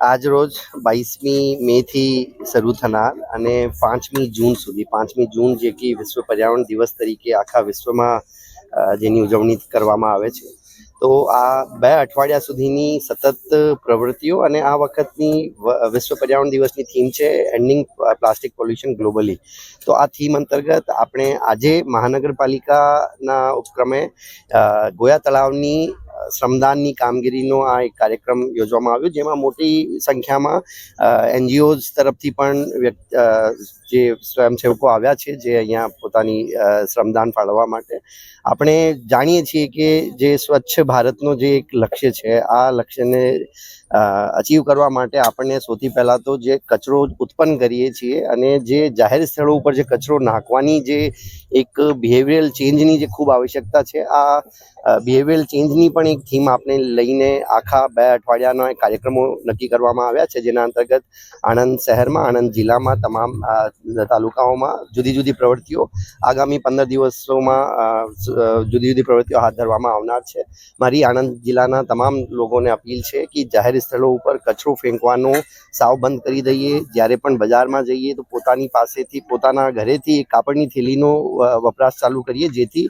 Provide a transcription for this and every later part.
આજ રોજ બાવીસમી મેથી શરૂ થનાર અને પાંચમી જૂન સુધી, પાંચમી જૂન જે કે વિશ્વ પર્યાવરણ દિવસ તરીકે આખા વિશ્વમાં જેની ઉજવણી કરવામાં આવે છે. તો આ બે અઠવાડિયા સુધીની સતત પ્રવૃત્તિઓ અને આ વખતની વિશ્વ પર્યાવરણ દિવસની થીમ છે એન્ડિંગ પ્લાસ્ટિક પોલ્યુશન ગ્લોબલી. તો આ થીમ અંતર્ગત આપણે આજે મહાનગરપાલિકાના ઉપક્રમે ગોયા તળાવની શ્રમદાનની કામગીરીનો આ એક કાર્યક્રમ યોજવામાં આવ્યો, જેમાં મોટી સંખ્યામાં એનજીઓઝ તરફથી પણ જે સ્વયંસેવકો આવ્યા છે, જે અહીંયા પોતાની શ્રમદાન ફાળવવા માટે. આપણે જાણીએ છીએ કે જે સ્વચ્છ ભારતનો જે એક લક્ષ્ય છે, આ લક્ષ્યને અચીવ કરવા માટે આપણને સૌથી પહેલાં તો જે કચરો ઉત્પન્ન કરીએ છીએ અને જે જાહેર સ્થળો ઉપર જે કચરો નાખવાની જે એક બિહેવિયરલ ચેન્જની જે ખૂબ આવશ્યકતા છે, આ બિહેવિયરલ ચેન્જની પણ એક થીમ આપણે લઈને આખા બે અઠવાડિયાના કાર્યક્રમો નક્કી કરવામાં આવ્યા છે, જેના અંતર્ગત આણંદ શહેરમાં, આણંદ જિલ્લામાં તમામ તાલુકાઓમાં જુદી જુદી પ્રવૃત્તિઓ આગામી પંદર દિવસોમાં જુદી જુદી પ્રવૃત્તિઓ હાથ ધરવામાં આવનાર છે. મારી આણંદ જિલ્લાના તમામ લોકોને અપીલ છે કે જાહેર સ્થળો ઉપર કચરો ફેંકવાનો સાવ બંધ કરી દઈએ. જ્યારે પણ બજારમાં જઈએ તો પોતાની પાસેથી, પોતાના ઘરેથી કાપડની થેલીનો વપરાશ ચાલુ કરીએ, જેથી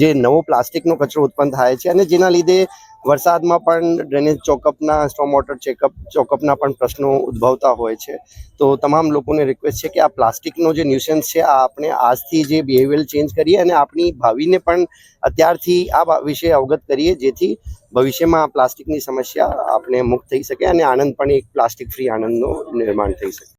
જે નવો પ્લાસ્ટિકનો કચરો ઉત્પન્ન થાય છે અને જેના લીધે વરસાદમાં પણ ડ્રેનેજ ચોકઅપના સ્ટોમ વોટર ચેકઅપ ચોકઅપના પણ પ્રશ્નો ઉદ્ભવતા હોય છે. તો તમામ લોકોને રિક્વેસ્ટ છે કે આ પ્લાસ્ટિકનો જે ન્યુસન્સ છે, આ આપણે આજથી જે બિહેવિયર ચેન્જ કરીએ અને આપણી ભાવિને પણ અત્યારથી આ વિશે અવગત કરીએ, જેથી ભવિષ્યમાં આ પ્લાસ્ટિકની સમસ્યા આપણે મુક્ત થઈ શકે અને આનંદ પણ એક પ્લાસ્ટિક ફ્રી આનંદનું નિર્માણ થઈ શકે.